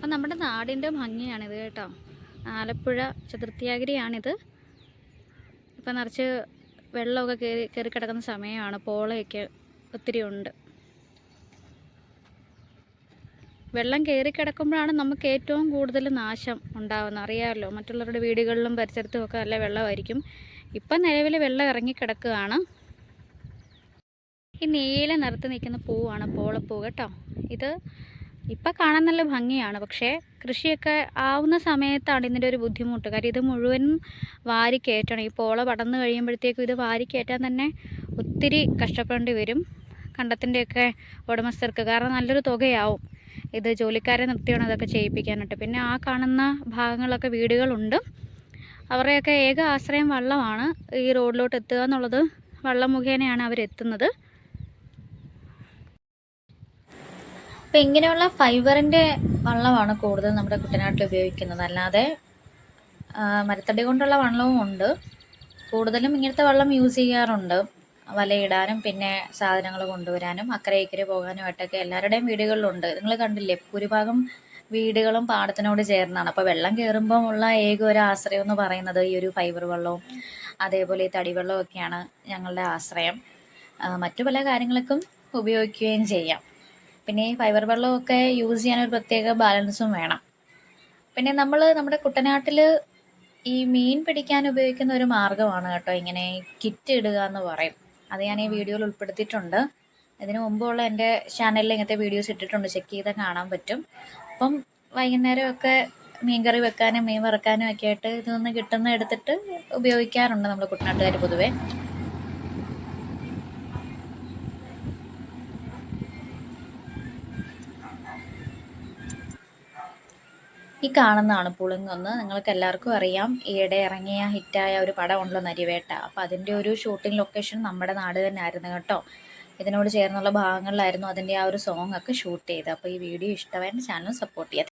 അപ്പം നമ്മുടെ നാടിന്റെ ഭംഗിയാണിത് കേട്ടോ. ആലപ്പുഴ ചതുർത്ഥിയാഗിരിയാണിത്. ഇപ്പം നിറച്ച് വെള്ളമൊക്കെ കയറി കയറി കിടക്കുന്ന സമയമാണ്. പോളയൊക്കെ ഒത്തിരി ഉണ്ട്. വെള്ളം കയറി കിടക്കുമ്പോഴാണ് നമുക്ക് ഏറ്റവും കൂടുതൽ നാശം ഉണ്ടാകുന്നത് അറിയാമല്ലോ മറ്റുള്ളവരുടെ വീടുകളിലും പരിസരത്തും ഒക്കെ നല്ല വെള്ളമായിരിക്കും. ഇപ്പം നിലവിൽ വെള്ളം ഇറങ്ങിക്കിടക്കുകയാണ് ഈ നീല നിറത്ത് നിൽക്കുന്ന പൂവാണ് പോളപ്പൂ കേട്ടോ. ഇത് ഇപ്പം കാണാൻ നല്ല ഭംഗിയാണ്. പക്ഷേ കൃഷിയൊക്കെ ആവുന്ന സമയത്താണ് ഇതിന്റെ ഒരു ബുദ്ധിമുട്ട്. കാര്യം ഇത് മുഴുവനും വാരി കയറ്റണം ഈ പോള പടന്ന് കഴിയുമ്പോഴത്തേക്കും ഇത് വാരി കയറ്റാൻ തന്നെ ഒത്തിരി കഷ്ടപ്പെടേണ്ടി വരും. കണ്ടത്തിന്റെയൊക്കെ ഉടമസ്ഥർക്ക് കാരണം നല്ലൊരു തുകയാവും. ഇത് ജോലിക്കാരെ നിർത്തിയാണ് ഇതൊക്കെ ചെയ്യിപ്പിക്കാനായിട്ട്. പിന്നെ ആ കാണുന്ന ഭാഗങ്ങളൊക്കെ വീടുകളുണ്ട്. അവരുടെയൊക്കെ ഏക ആശ്രയം വള്ളമാണ് ഈ റോഡിലോട്ട് എത്തുക എന്നുള്ളത് വള്ളം മുഖേനയാണ് അവരെത്തുന്നത്. അപ്പം ഇങ്ങനെയുള്ള ഫൈബറിന്റെ വള്ളമാണ് കൂടുതൽ നമ്മുടെ കുട്ടനാട്ടിൽ ഉപയോഗിക്കുന്നത്. അല്ലാതെ മരത്തടി കൊണ്ടുള്ള വള്ളവും ഉണ്ട്. കൂടുതലും ഇങ്ങനത്തെ വള്ളം യൂസ് ചെയ്യാറുണ്ട്. വലയിടാനും പിന്നെ സാധനങ്ങൾ കൊണ്ടുവരാനും അക്കരെ ഇക്കരെ പോകാനുമായിട്ടൊക്കെ എല്ലാവരുടെയും വീടുകളിലുണ്ട്. നിങ്ങൾ കണ്ടില്ലേ ഭൂരിഭാഗം വീടുകളും പാടത്തിനോട് ചേർന്നാണ്. അപ്പോൾ വെള്ളം കയറുമ്പോൾ ഉള്ള ഏക ഒരു ആശ്രയം എന്ന് പറയുന്നത് ഈ ഒരു ഫൈബർ വെള്ളവും അതേപോലെ ഈ തടിവെള്ളവും ഒക്കെയാണ് ഞങ്ങളുടെ ആശ്രയം. മറ്റു പല കാര്യങ്ങൾക്കും ഉപയോഗിക്കുകയും ചെയ്യാം. പിന്നെ ഈ ഫൈബർ വെള്ളമൊക്കെ യൂസ് ചെയ്യാൻ ഒരു പ്രത്യേക ബാലൻസും വേണം. പിന്നെ നമ്മൾ നമ്മുടെ കുട്ടനാട്ടിൽ ഈ മീൻ പിടിക്കാൻ ഉപയോഗിക്കുന്ന ഒരു മാർഗമാണ് കേട്ടോ ഇങ്ങനെ കിറ്റ് ഇടുക എന്ന് പറയും. അത് ഞാൻ ഈ വീഡിയോയിൽ ഉൾപ്പെടുത്തിയിട്ടുണ്ട്. ഇതിനു മുമ്പുള്ള എന്റെ ചാനലിൽ ഇങ്ങനത്തെ വീഡിയോസ് ഇട്ടിട്ടുണ്ട്. ചെക്ക് ചെയ്താൽ കാണാൻ പറ്റും. അപ്പം വൈകുന്നേരമൊക്കെ മീൻ കറി വെക്കാനും മീൻ വറക്കാനും ഒക്കെ ആയിട്ട് ഇതൊന്ന് കിട്ടുന്ന എടുത്തിട്ട് ഉപയോഗിക്കാറുണ്ട് നമ്മൾ കുട്ടനാട്ടുകാർ പൊതുവേ. ഈ കാണുന്നതാണ് പുളിങ്ങൊന്ന് നിങ്ങൾക്ക് എല്ലാവർക്കും അറിയാം. ഈയിടെ ഇറങ്ങിയ ഹിറ്റായ ഒരു പടമുണ്ടല്ലോ നരിവേട്ട. അപ്പോൾ അതിന്റെ ഒരു ഷൂട്ടിംഗ് ലൊക്കേഷൻ നമ്മുടെ നാട് തന്നെ ആയിരുന്നു കേട്ടോ. ഇതിനോട് ചേർന്നുള്ള ഭാഗങ്ങളിലായിരുന്നു അതിന്റെ ആ ഒരു സോങ് ഒക്കെ ഷൂട്ട് ചെയ്തത്. അപ്പോൾ ഈ വീഡിയോ ഇഷ്ടമായിട്ട് ചാനൽ സപ്പോർട്ട് ചെയ്യാം.